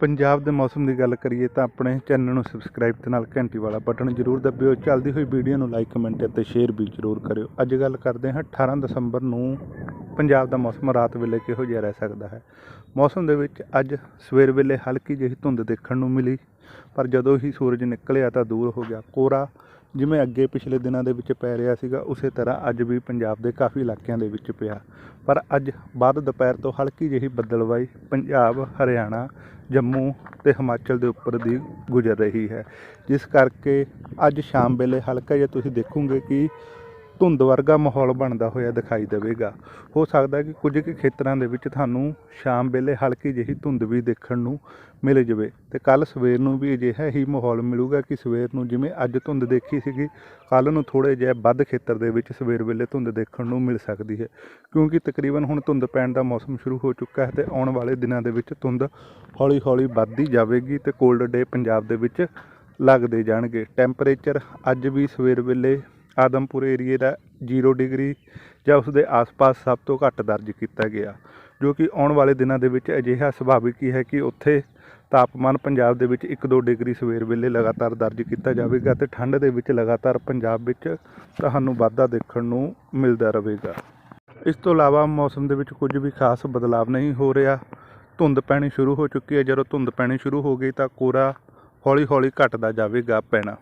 ਪੰਜਾਬ ਦੇ ਮੌਸਮ ਦੀ ਗੱਲ ਕਰੀਏ ਤਾਂ ਆਪਣੇ ਚੈਨਲ ਨੂੰ ਸਬਸਕ੍ਰਾਈਬ ਤੇ ਨਾਲ ਘੰਟੀ ਵਾਲਾ ਬਟਨ ਜ਼ਰੂਰ ਦਬਿਓ। ਚੱਲਦੀ ਹੋਈ ਵੀਡੀਓ ਨੂੰ ਲਾਈਕ ਕਮੈਂਟ ਅਤੇ ਸ਼ੇਅਰ ਵੀ ਜ਼ਰੂਰ ਕਰਿਓ। ਅੱਜ ਗੱਲ ਕਰਦੇ ਹਾਂ 18 ਦਸੰਬਰ ਨੂੰ ਪੰਜਾਬ ਦਾ ਮੌਸਮ ਰਾਤ ਵੇਲੇ ਕਿਹੋ ਜਿਹਾ ਰਹਿ ਸਕਦਾ ਹੈ? ਮੌਸਮ ਦੇ ਵਿੱਚ ਅੱਜ ਸਵੇਰ ਵੇਲੇ ਹਲਕੀ ਜਿਹੀ ਧੁੰਦ ਦੇਖਣ ਨੂੰ ਮਿਲੀ, ਪਰ ਜਦੋਂ ਹੀ ਸੂਰਜ ਨਿਕਲਿਆ ਤਾਂ ਦੂਰ ਹੋ ਗਿਆ। ਕੋਰਾ ਜਿਵੇਂ ਅੱਗੇ ਪਿਛਲੇ ਦਿਨਾਂ ਦੇ ਵਿੱਚ ਪੈ ਰਿਹਾ ਸੀਗਾ, ਉਸੇ ਤਰ੍ਹਾਂ ਅੱਜ ਵੀ ਪੰਜਾਬ ਦੇ ਕਾਫੀ ਇਲਾਕਿਆਂ ਦੇ ਵਿੱਚ ਪਿਆ। ਪਰ ਅੱਜ ਬਾਅਦ ਦੁਪਹਿਰ ਤੋਂ ਹਲਕੀ ਜਿਹੀ ਬੱਦਲਵਾਈ, ਪੰਜਾਬ, ਹਰਿਆਣਾ ਜੰਮੂ ਤੇ ਹਿਮਾਚਲ ਦੇ ਉੱਪਰ ਦੀ ਗੁਜ਼ਰ ਰਹੀ ਹੈ। ਜਿਸ ਕਰਕੇ ਅੱਜ ਸ਼ਾਮ ਵੇਲੇ ਹਲਕਾ ਜਿਹਾ ਤੁਸੀਂ ਦੇਖੋਗੇ ਕਿ ਧੁੰਦ ਵਰਗਾ ਮਾਹੌਲ ਬਣਦਾ ਹੋਇਆ ਦਿਖਾਈ ਦੇਵੇਗਾ। ਹੋ ਸਕਦਾ ਕਿ ਕੁਝ ਕੁ ਖੇਤਰਾਂ ਦੇ ਵਿੱਚ ਤੁਹਾਨੂੰ ਸ਼ਾਮ ਵੇਲੇ ਹਲਕੀ ਜਿਹੀ ਧੁੰਦ ਵੀ ਦੇਖਣ ਨੂੰ ਮਿਲ ਜਾਵੇ। ਤੇ ਕੱਲ ਸਵੇਰ ਨੂੰ ਵੀ ਅਜਿਹਾ ਹੀ ਮਾਹੌਲ ਮਿਲੂਗਾ ਕਿ ਸਵੇਰ ਨੂੰ ਜਿਵੇਂ ਅੱਜ ਧੁੰਦ ਦੇਖੀ ਸੀਗੀ ਕੱਲ ਨੂੰ ਥੋੜੇ ਜਿਹਾ ਵੱਧ ਖੇਤਰ ਦੇ ਵਿੱਚ ਸਵੇਰ ਵੇਲੇ ਧੁੰਦ ਦੇਖਣ ਨੂੰ ਮਿਲ ਸਕਦੀ ਹੈ। ਕਿਉਂਕਿ ਤਕਰੀਬਨ ਹੁਣ ਧੁੰਦ ਪੈਣ ਦਾ ਮੌਸਮ ਸ਼ੁਰੂ ਹੋ ਚੁੱਕਾ ਹੈ ਤੇ ਆਉਣ ਵਾਲੇ ਦਿਨਾਂ ਦੇ ਵਿੱਚ ਧੁੰਦ ਹੌਲੀ ਹੌਲੀ ਵੱਧਦੀ ਜਾਵੇਗੀ ਤੇ ਕੋਲਡ ਡੇ ਪੰਜਾਬ ਦੇ ਵਿੱਚ ਲੱਗਦੇ ਜਾਣਗੇ। ਟੈਂਪਰੇਚਰ ਅੱਜ ਵੀ ਸਵੇਰ ਵੇਲੇ ਆਦਮਪੁਰ ਏਰੀਏ ਦਾ 0 ਡਿਗਰੀ ਜਾਂ ਉਸ ਦੇ ਆਸ-ਪਾਸ ਸਭ ਤੋਂ ਘੱਟ ਦਰਜ ਕੀਤਾ ਗਿਆ, ਜੋ ਕਿ ਆਉਣ ਵਾਲੇ ਦਿਨਾਂ ਦੇ ਵਿੱਚ ਅਜਿਹਾ ਸੁਭਾਵਿਕ ਹੀ ਹੈ ਕਿ ਉੱਥੇ ਤਾਪਮਾਨ ਪੰਜਾਬ ਦੇ ਵਿੱਚ 1-2 ਡਿਗਰੀ ਸਵੇਰ ਵੇਲੇ ਲਗਾਤਾਰ ਦਰਜ ਕੀਤਾ ਜਾਵੇਗਾ ਤੇ ਠੰਡ ਦੇ ਵਿੱਚ ਲਗਾਤਾਰ ਪੰਜਾਬ ਵਿੱਚ ਤੁਹਾਨੂੰ ਵਾਧਾ ਦੇਖਣ ਨੂੰ ਮਿਲਦਾ ਰਹੇਗਾ। ਇਸ ਤੋਂ ਇਲਾਵਾ ਮੌਸਮ ਦੇ ਵਿੱਚ ਕੁਝ ਵੀ ਖਾਸ ਬਦਲਾਵ ਨਹੀਂ ਹੋ ਰਿਹਾ। ਧੁੰਦ ਪੈਣੀ ਸ਼ੁਰੂ ਹੋ ਚੁੱਕੀ ਹੈ। ਜਦੋਂ ਧੁੰਦ ਪੈਣੀ ਸ਼ੁਰੂ ਹੋ ਗਈ ਤਾਂ ਕੋਰਾ ਹੌਲੀ-ਹੌਲੀ ਘਟਦਾ ਜਾਵੇਗਾ ਪੈਣਾ।